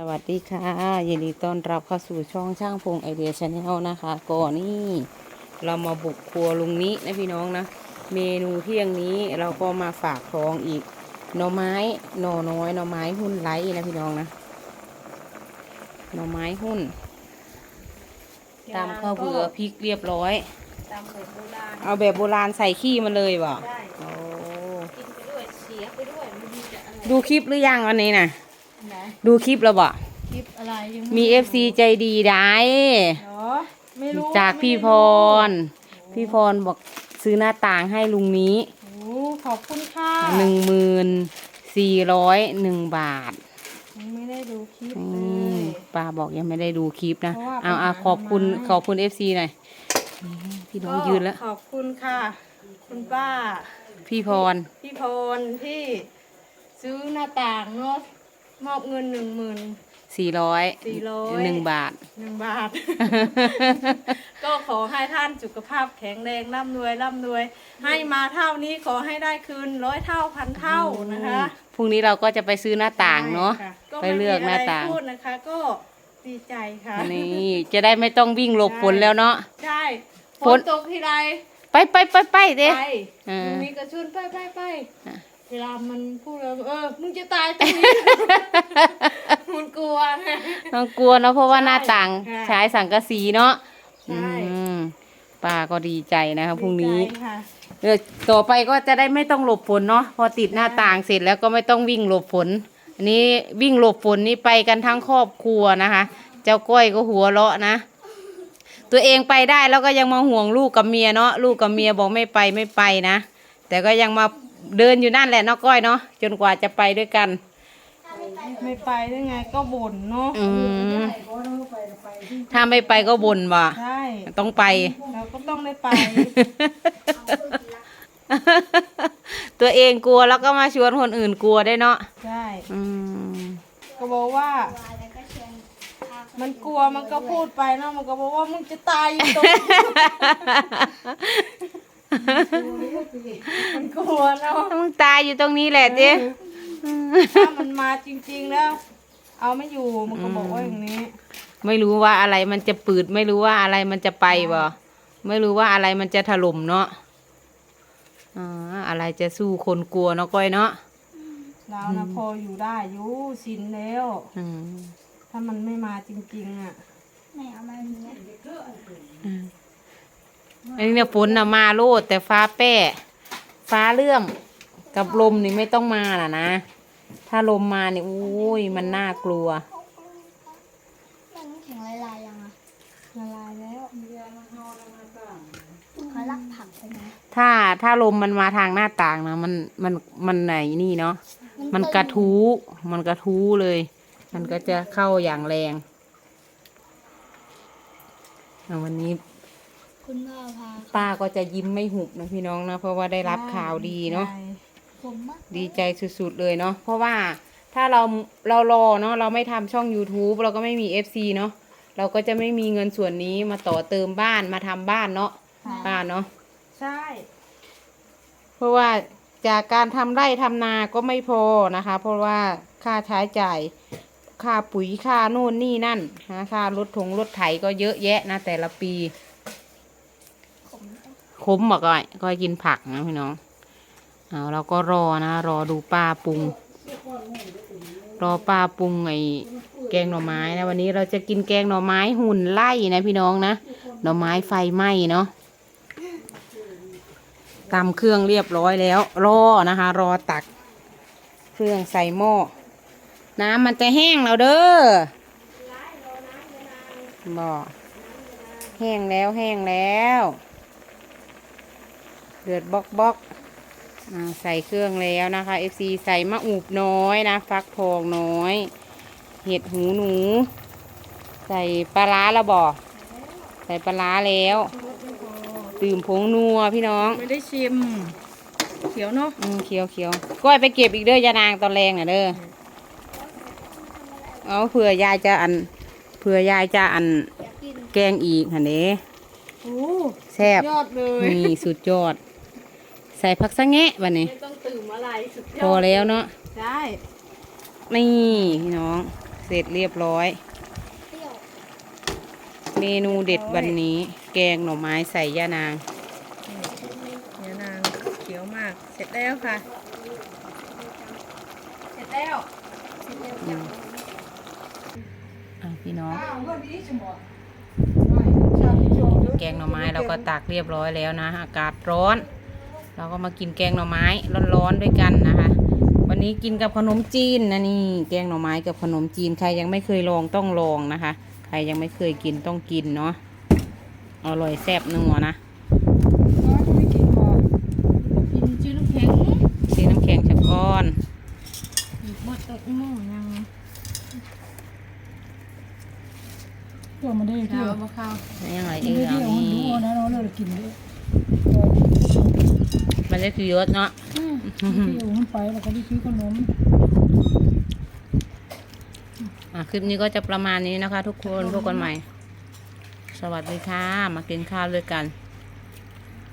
สวัสดีค่ะยินดีต้อนรับเข้าสู่ช่องช่างพงไอเดียชาแนลนะคะก่อนนี่เรามาบุกครัวลุงนี้นะพี่น้องนะ เมนูเที่ยงนี้เราก็มาฝากท้องอีกหน่อไม้หน่อน้อยหน่อไม้หุ้นไร้นะพี่น้องนะหน่อไม้หุ้นตามข้าวเบื่อพริกเรียบร้อย ตามแบบโบราณเอาแบบโบราณใส่ขี้มาเลยบ่ได้โอ้กินไปด้วยเสียไปด้วยมันมีแต่อะไรดูคลิปหรือยังวันนี้น่ะ นะดูคลิปแล้วบ่คลิปอะไรยังมีเอฟซีใจดีได้เหรอไม่รู้จากพี่พไม่ได้ดูรพี่พรบอกซื้อหน้าต่างให้ลุงนี้โอ้ขอบคุณค่ะหนึ่งหมื่นสี่ร้อยหนึ่งบาทยังไม่ได้ดูคลิปอืเลมยป้าบอกยังไม่ได้ดูคลิปนะเพราะว่าเอาเอาไปหาขอบคุณหน่อไม้ขอบคุณเอฟซีหน่อยนี่พี่น้องยืนแล้วก็ขอบคุณค่ะ คุณป้า พี่พร พี่พรที่ซื้อหน้าต่างเนาะ มอบเงินหนึ่งหมื่น สี่ร้อย400 หนึ่งบาท หนึ่งบาท ก็ขอให้ท่านสุขภาพแข็งแรงร่ำรวยร่ำรวย ให้มาเท่านี้ขอให้ได้คืนร้อยเท่าพันเท่านะคะพรุ่งนี้เราก็จะไปซื้อหน้าต่างเนาะใช่ค่ไปเลือกหน้าต่างไม่มีอะไรพูดนะคะ ก็ดีใจค่ะนี่จะได้ไม่ต้องวิ่งหลบฝนแล้วเนาะ ใช่ฝฝน นตกทีไรไปไปไปไปเด้ ไปเออมันมีกระชุนไปไปไปอะ เวลามันพูดแล้วเออมึงจะตายตรงนี้ มันกลัวไงต้องกลัวเนาะเพราะว่าหน้าต่างค่ะใช้สังกะสีเนาะใช่อืมป้าก็ดีใจนะคะพรุ่งนี้ดีใจค่ะ เออต่อไปก็จะได้ไม่ต้องหลบฝนเนาะพอติดหน้าต่างเสร็จแล้วก็ไม่ต้องวิ่งหลบฝนอันนี้วิ่งหลบฝนนี่ไปกันทั้งครอบครัวนะคะ เจ้าก้อยก็หัวเราะนะ ตัวเองไปได้แล้วก็ยังมาห่วงลูกกับเมียเนาะลูกกับเมียบอกไม่ไปไม่ไปนะ แต่ก็ยังมา เดินอยู่นั่นแหละเนาะก้อยเนาะจนกว่าจะไปด้วยกัน ไม่ไปได้ไงก็บ่นเนาะอืมถ้าไม่ไปก็บ่นว่ะใช่ต้องไป เราก็ต้องได้ไป ตัวเองกลัวแล้วก็มาชวนคนอื่นกลัวได้เนาะใช่อืมก็บอกว่า มันกลัวมันก็พูดไปเนาะมันก็บอกว่ามึงจะตายอยู่ตรงนี้ มันกลัวเนาะมึงตายอยู่ตรงนี้แหละเจ๊ถ้ามันมาจริง ๆแล้ว เอาไม่อยู่มันก็บอกว่าอย่างนี้ ไม่รู้ว่าอะไรมันจะปืด ไม่รู้ว่าอะไรมันจะไปบ่ไม่รู้ว่าอะไรมันจะถล่มเนาะอ่าอะไรจะสู้คนกลัวเนาะก้อยเนาะเรานะพออยู่ได้อยู่ชินแล้วอืมถ้ามันไม่มาจริง ๆ อะอัน นี้เนี่ยฝนน่ะมาโลด แต่ฟ้าแป้ฟ้าเลื่อมกับลมนี่ไม่ต้องมาน่ะนะ ถ้าลมมานี่โอ้ยมันน่ากลัวมันแข็งละลายยังอะละลายแล้วเขาลักผักใช่ไหมถ้าถ้าลมมันมาทางหน้าต่างนะมันมันมันไหนนี่เนาะมันกระทู้มันกระทู้เลย มันก็จะเข้าอย่างแรงอะวันนี้ คุณพ่อพาป้าก็จะยิ้มไม่หุบนะพี่น้องนะ เพราะว่าได้รับข่าวดีเนาะใช่ผมมากดีใจสุดๆเลยเนาะเพราะว่าถ้าเราเรารอเนาะเราไม่ทำช่อง YouTube เราก็ไม่มี FC เนาะเราก็จะไม่มีเงินส่วนนี้มาต่อเติมบ้านมาทำบ้านเนาะป้าเนาะ ใช่ เพราะว่าจากการทำไร่ทำนาก็ไม่พอนะคะ เพราะว่าค่าใช้จ่ายค่าปุ๋ยค่าโน่นนี่นั่นนะค่ารถถงรถไถก็เยอะแยะนะแต่ละปีผม คุ้มบอกก่อยก็กินผักนะพี่น้องเอาเราก็รอนะรอดูป้าปรุง รอป้าปรุงไอ้แกงหน่อไม้นะ วันนี้เราจะกินแกงหน่อไม้หุ่นไล่นะพี่น้องนะหน่อไม้ไฟไหม้เนาะตำเครื่องเรียบร้อยแล้ว รอนะคะ รอตัก เครื่องใส่หม้อน้ำมันจะแห้งแล้วเด้อบ่แห้งแล้วแห้งแล้ว เดือดบล็อกบล็อกอ่าใส่เครื่องแล้วนะคะ FC ใส่มะอูบน้อยนะ ฟักทองน้อย เห็ดหูหนู ใส่ปลาร้าแล้วบอกใส่ปลาร้าแล้วตื่มผงนัวพี่น้อง ไม่ได้ชิม เขียวเนาะอืมเขียวเขียวก้อยไปเก็บอีกเด้อยานางตอนแรงน่ะเด้อเอาเผื่อยายจะอันเผื่อยายจะอันอยากกินแกงอีกหันเด้โอ้แซ่บยอดเลยนี่สุดยอด ใส่ผักสะแงะบันนี้ไม่ต้องตื่มอะไรสุดยอดพอแล้วเนาะ ใช่นี่พี่น้อง เสร็จเรียบร้อย เปรี้ยวเมนูเด็ดวันนี้ แกงหน่อไม้ใส่ย่านาง เนื้อนางเขียวมาก เสร็จแล้วค่ะ เสร็จแล้ว เสร็จเร็วจังอะพี่น้องอ้าววันนี้จะหมดแกงหน่อไม้เราก็ตักเรียบร้อยแล้วนะ อากาศร้อน เราก็มากินแกงหน่อไม้ร้อนๆด้วยกันนะคะ วันนี้กินกับขนมจีนนะนี่แกงหน่อไม้กับขนมจีนใครยังไม่เคยลองต้องลองนะคะ ใครยังไม่เคยกินต้องกินเนาะอร่อยแซ่บนัวนะไม่กินพอกินจื้อน้ำแข็งซีน้ำแข็งจากก้อนหมดตกหม้อยังเที่ยวมาได้เที่เช้ายวบ่ข้าวแล้วยังไงกิเอ้นยได้เอาเที่ยวมันดูนี่เอานะเราเลยกินเลย มันจะคือยศเนาะเที่ยวมันไปแล้วก็ได้ซื้อขนมอะคลิปนี้ก็จะประมาณนี้นะคะ ทุกคนพบกันใหม่ สวัสดีค่ะ มากินข้าวด้วยกัน